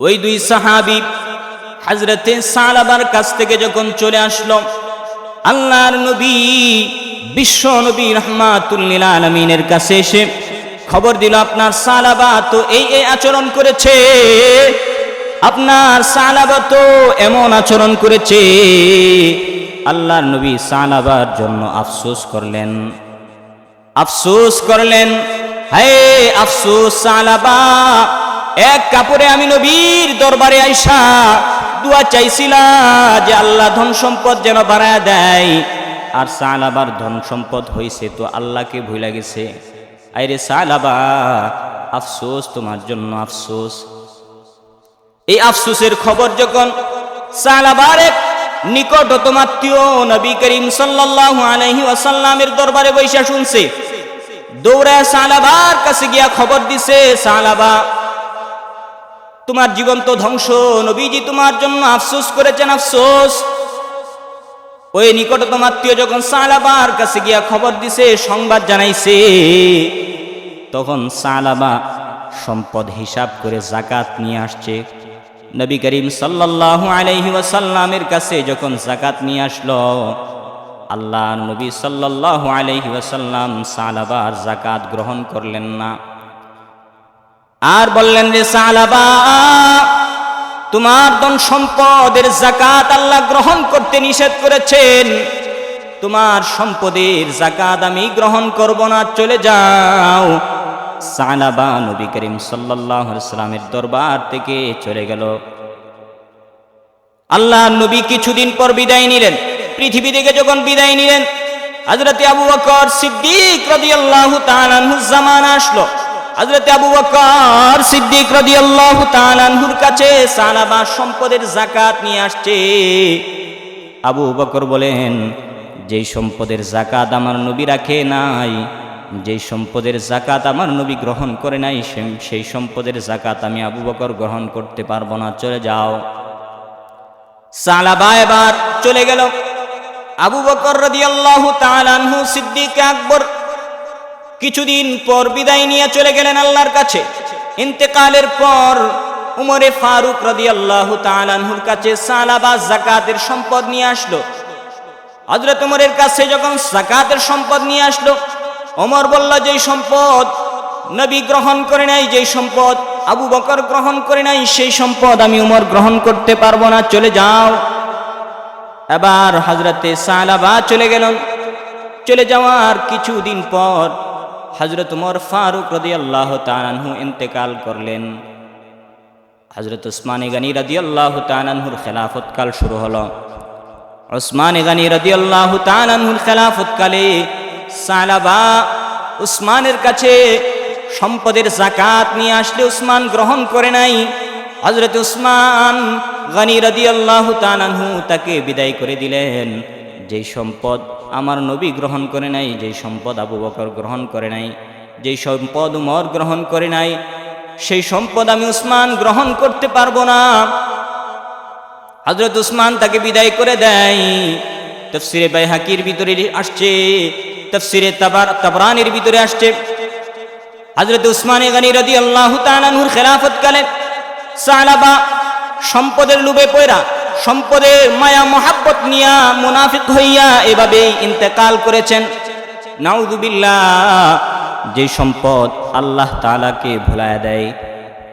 ওই দুই সাহাবি হাজরতে সালাবার কাছ থেকে যখন চলে আসলো, আল্লাহর নবী, বিশ্ব নবী রহমাতুল্লিল আলমিনের কাছে এসে খবর দিল, আপনার সালাবা তো এই এই আচরণ করেছে। আপনার সালাবা তো এমন আচরণ করেছে। আল্লাহর নবী সালাবার জন্য আফসোস করলেন। আফসোস করলেন হে আফসোস সালাবা এক কাপড়ে আমি নবীর দরবারে আইসা দুয়া চাইছিলা যে আল্লাহ ধন সম্পদ যেন বাড়ায় দেয়। আর সালাবার ধন সম্পদ হইছে তো আল্লাহকে ভুলে গেছে। আরে সালাবা আফসোস, তোমার জন্য আফসোস। এই আফসোসের খবর যখন সালাবার এক নিকটতম আত্মীয় নবী করিম সাল্লাল্লাহু আলাইহি ওয়াসাল্লামের দরবারে বৈশা শুনছে। দৌড়ায় সালাবার কাছে গিয়া খবর দিছে সালাবা তোমার জীবন তো ধ্বংস, নবীজি তোমার জন্য আফসোস করেছেন, আফসোস। ওই নিকটতম আত্মীয় যখন সালাবার কাছে গিয়া খবর দিছে, সংবাদ জানাইছে, তখন সালাবা সম্পদ হিসাব করে জাকাত নিয়ে আসছে। নবী করিম সাল্লাল্লাহু আলাইহি ওয়াসাল্লামের কাছে যখন জাকাত নিয়ে আসলো, আল্লাহ নবী সাল্লাল্লাহু আলাইহি ওয়াসাল্লাম সালাবার জাকাত গ্রহণ করলেন না। আর বললেন যে সালাবা তোমার ধন সম্পদের জাকাত আল্লাহ গ্রহণ করতে নিষেধ করেছেন। তোমার সম্পদের জাকাত আমি গ্রহণ করব না, চলে যাও। সালাবা নবী করিম সাল্লামের দরবার থেকে চলে গেল। আল্লাহ নবী কিছুদিন পর বিদায় নিলেন। পৃথিবী থেকে যখন বিদায় নিলেন, হযরতে আবু বকর সিদ্দিক তাআলা আনহুর জামানা আসলো। হযরতে আবু বকর সিদ্দিক রাদিয়াল্লাহু তাআলা আনহুর কাছে সালাবা সম্পদের নিয়ে আসছে। আবু বকর বলেন, যেই সম্পদের আমার রাখে নাই, যেই সম্পদের জাকাত আমার নবী গ্রহণ করে নাই সেই সম্পদের জাকাত আমি আবু বকর গ্রহণ করতে পারব না, চলে যাও। সালাবা এবার চলে গেল। আবু বকর রাদিয়াল্লাহু আনহু সিদ্দিক আকবর কিছুদিন পর বিদায় নিয়ে চলে গেলেন আল্লাহর কাছে। ইন্তেকালের পর উমরে ফারুক রাদিয়াল্লাহু আল্লাহ আনহুর কাছে সালাবা জাকাতের সম্পদ নিয়ে আসলো। হযরত উমরের কাছে যখন জাকাতের সম্পদ নিয়ে আসলো ওমর বলল যে সম্পদ নবী গ্রহণ করে নাই, যেই সম্পদ আবু বকর গ্রহণ করে নাই, সেই সম্পদ আমি উমর গ্রহণ করতে পারব না, চলে যাও। এবার হজরতে সালাবা চলে গেলেন চলে যাওয়ার কিছুদিন পর হজরত উমর ফারুক রদি আল্লাহ তানহু ইন্তেকাল করলেন। হজরত উসমান গানি রদি আল্লাহ তানহুর খেলাফতকাল শুরু হলো। ওসমান গানি রদি আল্লাহ তানহুর খেলাফতকালে সালাবা উসমানের কাছে সম্পদের জাকাত নিয়ে আসলে উসমান গ্রহণ করে নাই। হজরত উসমান গানি রদি আল্লাহ তানহু তাকে বিদায় করে দিলেন। যেই সম্পদ আমার নবী গ্রহণ করে নাই, যেই সম্পদ আবু বকর গ্রহণ করে নাই, যেই সম্পদ উমর গ্রহণ করে নাই, সেই সম্পদ আমি উসমান গ্রহণ করতে পারব না। হজরত উসমান তাকে বিদায় করে দেয়। তফসিরে বাই হাকির ভিতরে আসছে, তফসিরে তাবার তাবরানির ভিতরে আসছে। হজরত উসমানে গানি রদি আল্লাহ তালানহুর খেলাফত কালে সালাবা সম্পদের লুবে পয়রা সম্পদের মায়া, মহাব্বত নিয়া মুনাফিক হইয়া এভাবেই ইন্তেকাল করেছেন। নাউদুবিল্লাহ যে সম্পদ আল্লাহ তালাকে ভুলায় দেয়,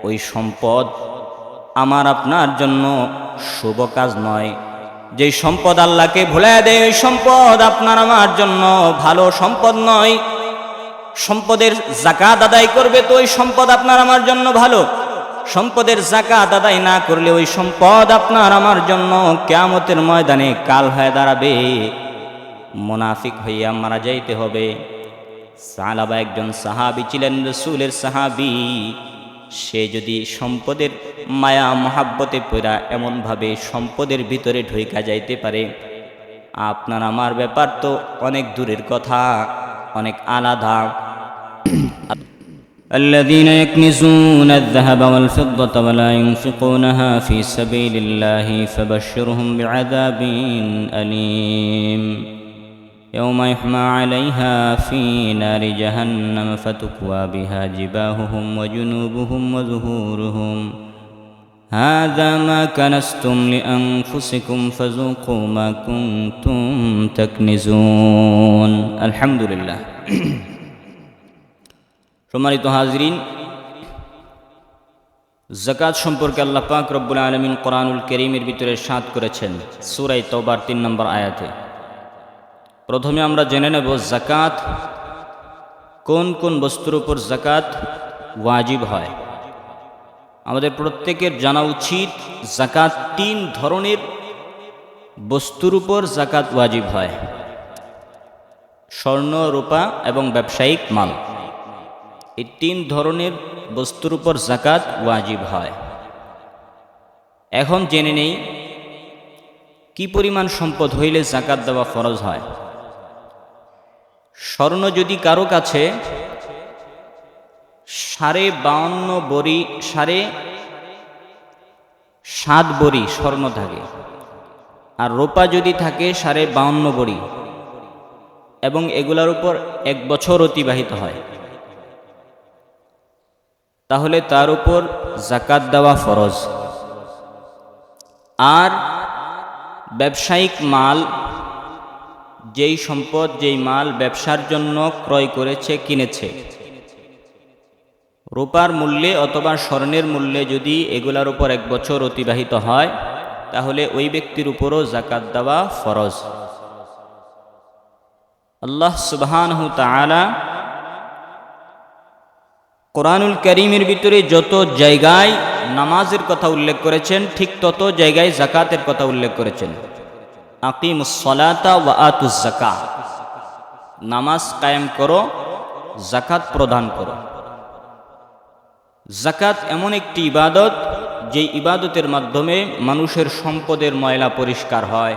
ওই সম্পদ আমার আপনার জন্য শুভ কাজ নয়। যে সম্পদ আল্লাহকে ভুলায় দেয়, ওই সম্পদ আপনার আমার জন্য ভালো সম্পদ নয়। সম্পদের জাকাত আদায় করবে, তো ওই সম্পদ আপনার আমার জন্য ভালো। সম্পদের জাকাত আদায় না করলে ওই সম্পদ আপনার আমার জন্য কেয়ামতের ময়দানে কাল হয়ে দাঁড়াবে। মুনাফিক হইয়া মারা যাইতে হবে। সালাবা একজন সাহাবি ছিলেন, রসুলের সাহাবি। সে যদি সম্পদের মায়া, মহাব্বতে পড়া এমনভাবে সম্পদের ভিতরে ঢুইকা যাইতে পারে, আপনার আমার ব্যাপার তো অনেক দূরের কথা, অনেক আলাদা। الذين يكنزون الذهب والفضة ولا ينفقونها في سبيل الله فبشرهم بعذاب أليم. يوم يحمى عليها في نار جهنم فتكوى بها جباههم وجنوبهم وظهورهم. هذا ما كنستم لأنفسكم فذوقوا ما كنتم تكنزون. الحمد لله. সম্মানিত হাজরিন জাকাত সম্পর্কে আল্লাহ পাক রব্বুল আলমিন কোরআনুল করিমের ভিতরে সাত করেছেন সুরাই তৌবার তিন নম্বর আয়াতে। প্রথমে আমরা জেনে নেব জাকাত কোন কোন বস্তুর উপর জাকাত ওয়াজিব হয়। আমাদের প্রত্যেকের জানা উচিত জাকাত তিন ধরনের বস্তুর উপর জাকাত ওয়াজিব হয়। স্বর্ণ, রূপা এবং ব্যবসায়িক মাল। এই তিন ধরনের বস্তুর উপর জাকাত ওয়াজিব হয়। এখন জেনে নেই, কি পরিমাণ সম্পদ হইলে জাকাত দেওয়া ফরজ হয়। স্বর্ণ যদি কারও কাছে সাড়ে বাউন্ন বড়ি সাড়ে সাত বড়ি স্বর্ণ থাকে, আর রোপা যদি থাকে সাড়ে বাউন্ন বড়ি এবং এগুলার উপর এক বছর অতিবাহিত হয়। তাহলে তার উপর জাকাত দেওয়া ফরজ। আর ব্যবসায়িক মাল, যেই সম্পদ, যেই মাল ব্যবসার জন্য ক্রয় করেছে, কিনেছে। রূপার মূল্যে অথবা স্বর্ণের মূল্যে যদি এগুলার উপর এক বছর অতিবাহিত হয়, তাহলে ওই ব্যক্তির উপরও জাকাত দেওয়া ফরজ। আল্লাহ সুবহানহু তাআলা কোরআনুল করিমের ভিতরে যত জায়গায় নামাজের কথা উল্লেখ করেছেন, ঠিক তত জায়গায় জাকাতের কথা উল্লেখ করেছেন। আকিম সলাতা ওয়া আতুজ জাকা নামাজ কায়েম করো জাকাত প্রদান করো। জাকাত এমন একটি ইবাদত যে ইবাদতের মাধ্যমে মানুষের সম্পদের ময়লা পরিষ্কার হয়।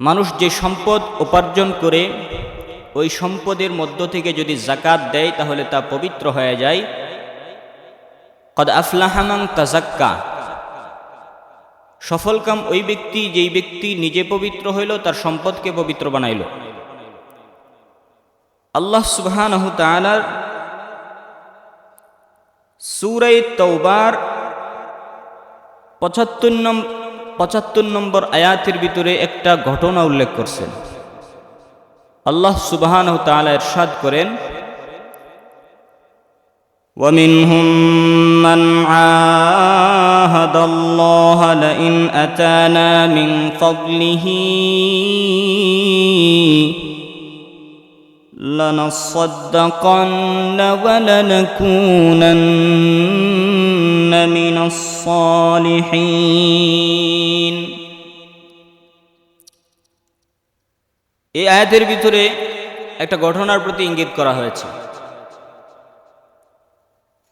মানুষ যে সম্পদ উপার্জন করে ওই সম্পদের মধ্য থেকে যদি জাকাত দেয়, তাহলে তা পবিত্র হয়ে যায়। কদ আফলাহামাং তাজাক্কা সফলকাম ওই ব্যক্তি, যেই ব্যক্তি নিজে পবিত্র হইল, তার সম্পদকে পবিত্র বানাইল। আল্লাহ তাআলার সুরাই তৌবার পঁচাত্তর নম, পঁচাত্তর নম্বর আয়াতের ভিতরে একটা ঘটনা উল্লেখ করছেন। আল্লাহ সুবহান তাআলা ইরশাদ করেন ومنهم من عاهد الله لئن أتانا من فضله لنصدقن ولنكونن من الصالحين এই আয়াতের ভিতরে একটা ঘটনার প্রতি ইঙ্গিত করা হয়েছে।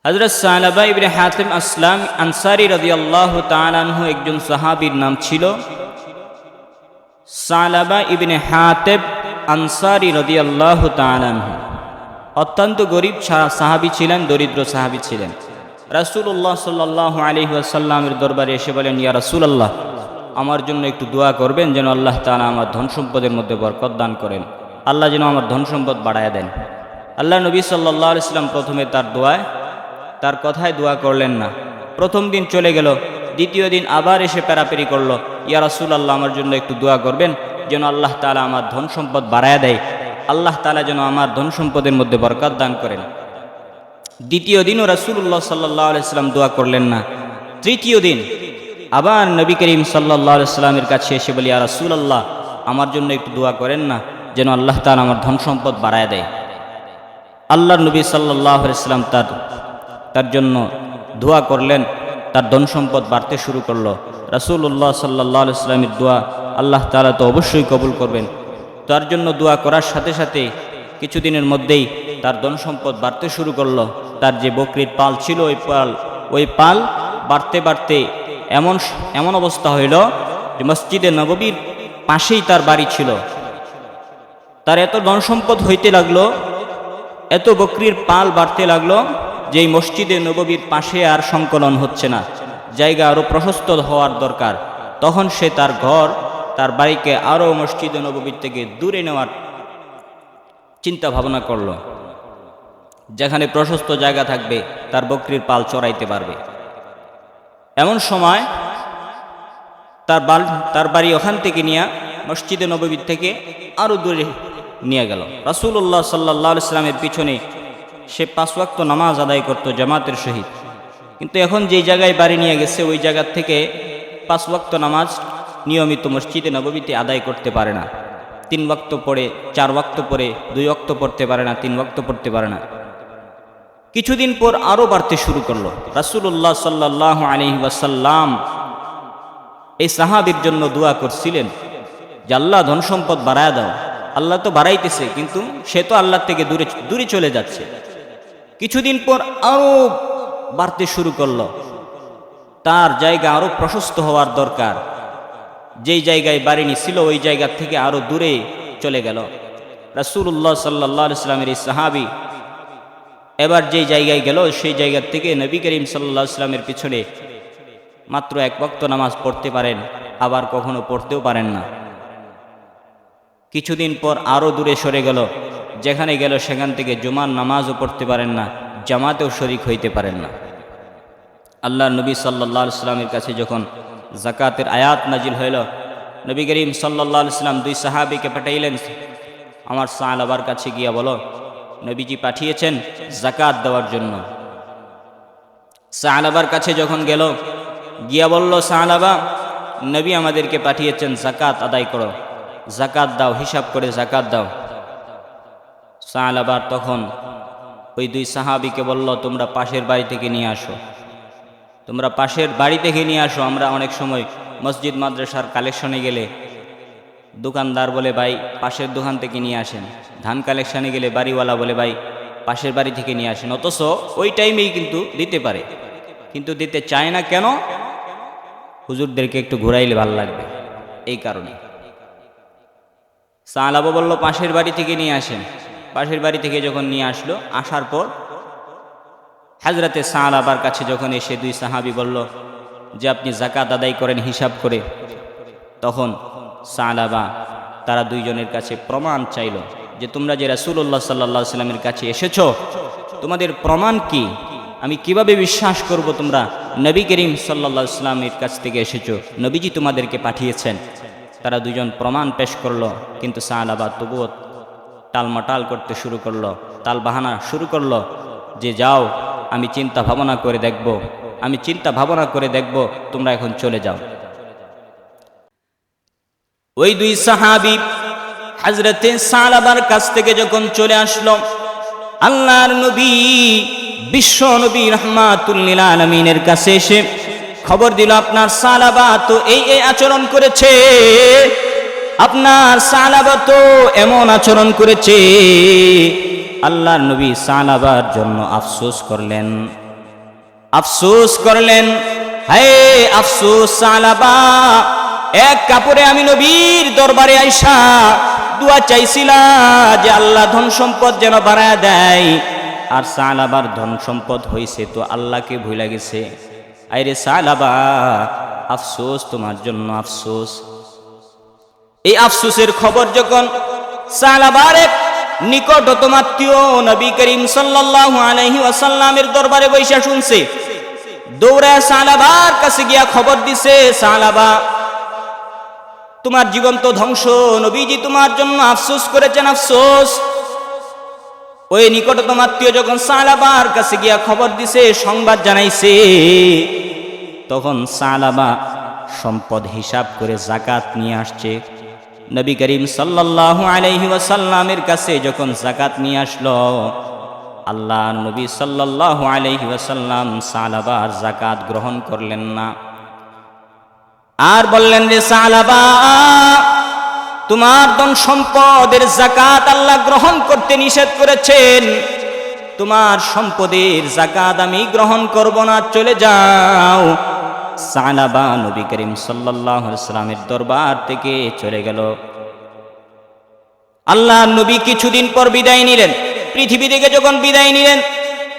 হজরত সালাবা ইবনে হাতিম আসলাম আনসারি রদি আল্লাহ তালানহু একজন সাহাবীর নাম ছিল। সালাবা ইবনে হাতেব আনসারি রদি আল্লাহ তালানহু অত্যন্ত গরিব সাহাবি ছিলেন, দরিদ্র সাহাবি ছিলেন। রাসুল্লাহ সাল্লাহ আলী আসাল্লামের দরবারে এসে বলেন, ইয়া রাসুলাল্লাহ আমার জন্য একটু দোয়া করবেন যেন আল্লাহ তালা আমার ধন সম্পদের মধ্যে বরকত দান করেন। আল্লাহ যেন আমার ধন সম্পদ বাড়ায় দেন। আল্লাহ নবী সাল্লাহ ইসলাম প্রথমে তার দোয়ায় তার কথায় দোয়া করলেন না। প্রথম দিন চলে গেল, দ্বিতীয় দিন আবার এসে প্যারাপেরি করল। ইয়া রাসুল আল্লাহ আমার জন্য একটু দোয়া করবেন যেন আল্লাহ তালা আমার ধন সম্পদ বাড়ায় দেয়। আল্লাহ তালা যেন আমার ধন সম্পদের মধ্যে বরকত দান করেন। দ্বিতীয় দিনও রাসুল্লাহ সাল্লাহ ইসলাম দোয়া করলেন না। তৃতীয় দিন আবার নবী করিম সাল্লাহ সাল্লামের কাছে এসে বলি আর রাসুল আল্লাহ আমার জন্য একটু দোয়া করেন না, যেন আল্লাহ তালা আমার ধন সম্পদ বাড়ায় দেয়। আল্লাহ নবী সাল্লাহ ইসলাম তার তার জন্য দোয়া করলেন, তার ধন সম্পদ বাড়তে শুরু করল। রাসুল্লাহ সাল্লাহ ইসলামের দোয়া আল্লাহ তালা তো অবশ্যই কবুল করবেন। তার জন্য দোয়া করার সাথে সাথে কিছুদিনের মধ্যেই তার ধন সম্পদ বাড়তে শুরু করল। তার যে বকরির পাল ছিল, ওই পাল ওই পাল বাড়তে বাড়তে এমন এমন অবস্থা হইল যে মসজিদে নববীর পাশেই তার বাড়ি ছিল। তার এত ধন সম্পদ হইতে লাগল, এত বকরির পাল বাড়তে লাগল যে মসজিদে নববীর পাশে আর সংকলন হচ্ছে না। জায়গা আরও প্রশস্ত হওয়ার দরকার। তখন সে তার ঘর, তার বাড়িকে আরও মসজিদে নববীর থেকে দূরে নেওয়ার চিন্তা ভাবনা করল। যেখানে প্রশস্ত জায়গা থাকবে, তার বকরির পাল চড়াইতে পারবে। এমন সময় তার বাল, তার বাড়ি ওখান থেকে নিয়ে মসজিদে নববীর থেকে আরও দূরে নিয়ে গেল। রাসুল্লাহ সাল্লাহ ইসলামের পিছনে সে পাঁচ ওয়াক্ত নামাজ আদায় করত, জামাতের সহিত। কিন্তু এখন যেই জায়গায় বাড়ি নিয়ে গেছে, ওই জায়গার থেকে পাঁচ ওয়াক্ত নামাজ নিয়মিত মসজিদে নববীতে আদায় করতে পারে না। তিন ওয়াক্ত পড়ে, চার ওয়াক্ত পড়ে, দুই ওয়াক্ত পড়তে পারে না, তিন ওয়াক্ত পড়তে পারে না। কিছুদিন পর আরও বাড়তে শুরু করল। রাসুল্লাহ সাল্লাহ আলহি ওয়াসাল্লাম এই সাহাবির জন্য দোয়া করছিলেন যে, আল্লাহ ধন সম্পদ বাড়ায় দাও। আল্লাহ তো বাড়াইতেছে, কিন্তু সে তো আল্লাহ থেকে দূরে দূরে চলে যাচ্ছে। কিছুদিন পর আরও বাড়তে শুরু করল। তার জায়গা আরও প্রশস্ত হওয়ার দরকার। যেই জায়গায় বাড়ি ছিল ওই জায়গা থেকে আরও দূরে চলে গেল। রাসুল্লাহ সাল্লাহ ইসলামের এই সাহাবি এবার যেই জায়গায় গেল, সেই জায়গার থেকে নবী করিম সাল্লাহ ইসলামের পিছনে মাত্র এক বক্ত নামাজ পড়তে পারেন, আবার কখনো পড়তেও পারেন না। কিছুদিন পর আরও দূরে সরে গেল, যেখানে গেল সেখান থেকে জুমার নামাজও পড়তে পারেন না, জামাতেও শরিক হইতে পারেন না। আল্লাহ নবী সাল্লাহ ইসলামের কাছে যখন জাকাতের আয়াত নাজিল হইল, নবী করিম সাল্লাহ ইসলাম দুই সাহাবিকে পাঠাইলেন, আমার সাহালাবার কাছে গিয়া বলো নবীজি পাঠিয়েছেন জাকাত দেওয়ার জন্য। সাহালাবার কাছে যখন গেল, গিয়া বলল সাহালাবা নবী আমাদেরকে পাঠিয়েছেন জাকাত আদায় করো। জাকাত দাও, হিসাব করে জাকাত দাও। সাহালাবার তখন ওই দুই সাহাবিকে বলল, তোমরা পাশের বাড়ি থেকে নিয়ে আসো। তোমরা পাশের বাড়ি থেকে নিয়ে আসো, আমরা অনেক সময় মসজিদ মাদ্রাসার কালেকশনে গেলে দোকানদার বলে, ভাই, পাশের দোকান থেকে নিয়ে আসেন। ধান কালেকশনে গেলে বাড়িওয়ালা বলে, ভাই, পাশের বাড়ি থেকে নিয়ে আসেন। অথচ ওই টাইমেই কিন্তু দিতে পারে। কিন্তু দিতে চায় না কেন? হুজুরদেরকে একটু ঘুরাইলে ভালো লাগবে। এই কারণে। সালাবো বলল, পাশের বাড়ি থেকে নিয়ে আসেন। পাশের বাড়ি থেকে যখন নিয়ে আসলো, আসার পর হাজরাতে সাহালাবার কাছে যখন এসে দুই সাহাবি বলল, যে আপনি জাকাত আদায় করেন হিসাব করে। তখন সাহালাবা তারা দুইজনের কাছে প্রমাণ চাইল যে তোমরা যে রাসুল্লাহ সাল্লাহ সাল্লামের কাছে এসেছ, তোমাদের প্রমাণ কি? আমি কীভাবে বিশ্বাস করব তোমরা নবী করিম সাল্লা ইসলামের কাছ থেকে এসেছ? নবীজি তোমাদেরকে পাঠিয়েছেন। তারা দুজন প্রমাণ পেশ করল, কিন্তু সাহালাবা তবুও টালমাটাল করতে শুরু করল তাল বাহানা শুরু করল যে, যাও, আমি চিন্তা ভাবনা করে দেখব, আমি চিন্তা ভাবনা করে দেখব, তোমরা এখন চলে যাও। ওই দুই সাহাবি হাজরতে সালাবার কাছ থেকে যখন চলে আসলো, আল্লাহর নবী, বিশ্ব নবী রহমাতুল্লিল আলমিনের কাছে এসে খবর দিল, আপনার সালাবা তো এই এই আচরণ করেছে। আপনার সালাবা তো এমন আচরণ করেছে। আল্লাহর নবী সালাবার জন্য আফসোস করলেন। আফসোস করলেন, হায় আফসোস সালাবা এক কাপড়ে আমি নবীর দরবারে আইসা দুয়া চাইছিলা যে আল্লাহ ধন সম্পদ যেন বাড়ায় দেয়। আর সালাবার ধন সম্পদ হয়েছে তো আল্লাহকে ভুলে গেছে। আরে সালাবা, আফসোস, তোমার জন্য আফসোস। এই আফসোসের খবর যখন সালাবার এক নিকটতম আত্মীয় নবী করিম সাল্লাল্লাহু আলাইহি ওয়াসাল্লামের দরবারে বৈশা শুনছে। দৌড়ায় সালাবার কাছে গিয়া খবর দিছে, সালাবা তোমার জীবন তো ধ্বংস, নবীজি তোমার জন্য আফসোস করেছেন, আফসোস। ওই নিকটতম আত্মীয় যখন সালাবার কাছে গিয়া খবর দিছে, সংবাদ জানাইছে, তখন সালাবা সম্পদ হিসাব করে জাকাত নিয়ে আসছে। নবী করিম সাল্লাল্লাহু আলাইহি ওয়াসাল্লামের কাছে যখন জাকাত নিয়ে আসলো, আল্লাহ নবী সাল্লাল্লাহু আলাইহি ওয়াসাল্লাম সালাবার জাকাত গ্রহণ করলেন না। আর বললেন রে সালাবা তোমার ধন সম্পদের জাকাত আল্লাহ গ্রহণ করতে নিষেধ করেছেন। তোমার সম্পদের জাকাত আমি গ্রহণ করব না, চলে যাও। সালাবা নবী করিম সাল্লামের দরবার থেকে চলে গেল। আল্লাহ নবী কিছুদিন পর বিদায় নিলেন। পৃথিবী থেকে যখন বিদায় নিলেন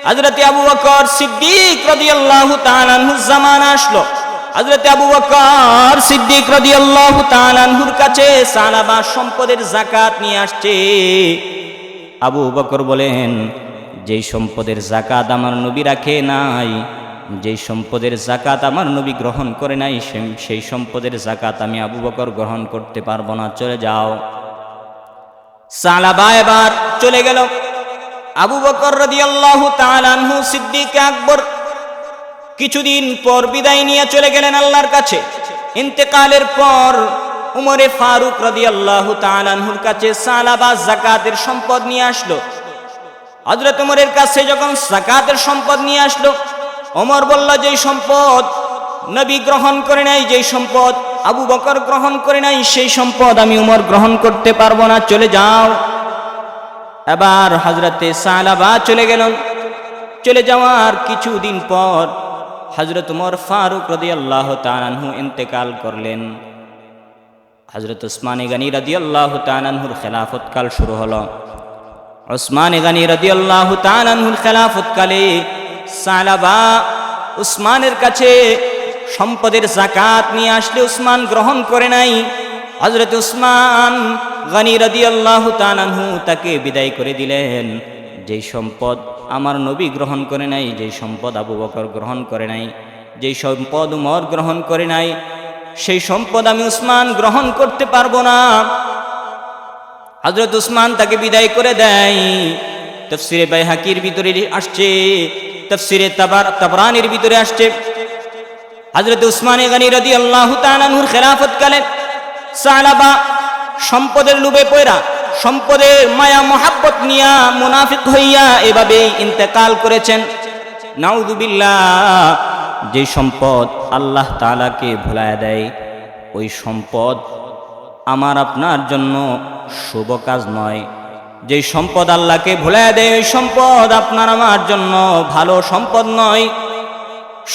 হজরত আবু বকর সিদ্দিক রাদিয়াল্লাহু তাআলা জামান আসলো। হজরত আবু বকর সিদ্দিক রাদিয়াল্লাহু তাআলা আনহুর কাছে সালাবা সম্পদের জাকাত নিয়ে আসছে। আবু বকর বলেন, যেই সম্পদের জাকাত আমার নবী রাখে নাই, যেই সম্পদের জাকাত আমার নবী গ্রহণ করে নাই সেই সম্পদের জাকাত আমি আবু বকর গ্রহণ করতে পারব না, চলে যাও। সালাবা এবার চলে গেল। আবু বকর রাদিয়াল্লাহু তাআলা আনহু সিদ্দিক আকবর কিছুদিন পর বিদায় নিয়ে চলে গেলেন আল্লাহর কাছে। ইন্তেকালের পর উমরে ফারুক রাদিয়াল্লাহু তাআলা আনহুর কাছে সালাবা জাকাতের সম্পদ নিয়ে আসলো। হযরত উমরের কাছে যখন জাকাতের সম্পদ নিয়ে আসলো অমর বলল, যেই সম্পদ নবী গ্রহণ করে নাই, যেই সম্পদ আবু বকর গ্রহণ করে নাই, সেই সম্পদ আমি উমর গ্রহণ করতে পারব না, চলে যাও। এবার হজরতে সালাবা চলে গেলেন চলে যাওয়ার কিছুদিন পর হজরত উমর ফারুক রদি আল্লাহ তানহু ইন্তেকাল করলেন। হজরত উসমানে গানি রদি আল্লাহ তানহুর খেলাফতকাল শুরু হলো। ওসমান গানি রদি আল্লাহ তানহুর খেলাফতকালে সালাবা উসমানের কাছে সম্পদের জাকাত নিয়ে আসলে উসমান গ্রহণ করে নাই। হজরত উসমান গানি রদি আল্লাহ তানহু তাকে বিদায় করে দিলেন। যেই সম্পদ আমার নবী গ্রহণ করে নাই, যেই সম্পদ আবু বকর গ্রহণ করে নাই, যেই সম্পদ উমর গ্রহণ করে নাই, সেই সম্পদ আমি উসমান গ্রহণ করতে পারব না। হজরত উসমান তাকে বিদায় করে দেয়। তফসিরে বাইহাকির ভিতরে আসছে, তফসিরে তাবার তাবরানির ভিতরে আসছে। হজরত উসমানে গানি রদি আল্লাহ তালানহুর খেলাফত কালে সালাবা সম্পদের লুবে পয়রা সম্পদের মায়া, মহাব্বত নিয়া মুনাফিক হইয়া এভাবেই ইন্তেকাল করেছেন। নাউদুবিল্লাহ যে সম্পদ আল্লাহ তালাকে ভুলায় দেয়, ওই সম্পদ আমার আপনার জন্য শুভ কাজ নয়। যে সম্পদ আল্লাহকে ভুলায় দেয়, ওই সম্পদ আপনার আমার জন্য ভালো সম্পদ নয়।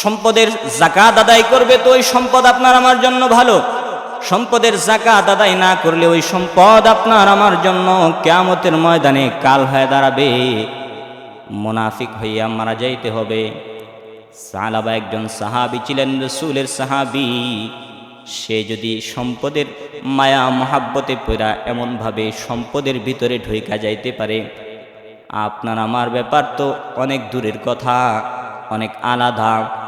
সম্পদের জাকাত আদায় করবে, তো ওই সম্পদ আপনার আমার জন্য ভালো। সম্পদের জাকাত আদায় না করলে ওই সম্পদ আপনার আমার জন্য কেয়ামতের ময়দানে কাল হয়ে দাঁড়াবে। মুনাফিক হইয়া মারা যাইতে হবে। সালাবা একজন সাহাবি ছিলেন, রসুলের সাহাবি। সে যদি সম্পদের মায়া, মহাব্বতে পড়া এমনভাবে সম্পদের ভিতরে ঢুইকা যাইতে পারে, আপনার আমার ব্যাপার তো অনেক দূরের কথা, অনেক আলাদা।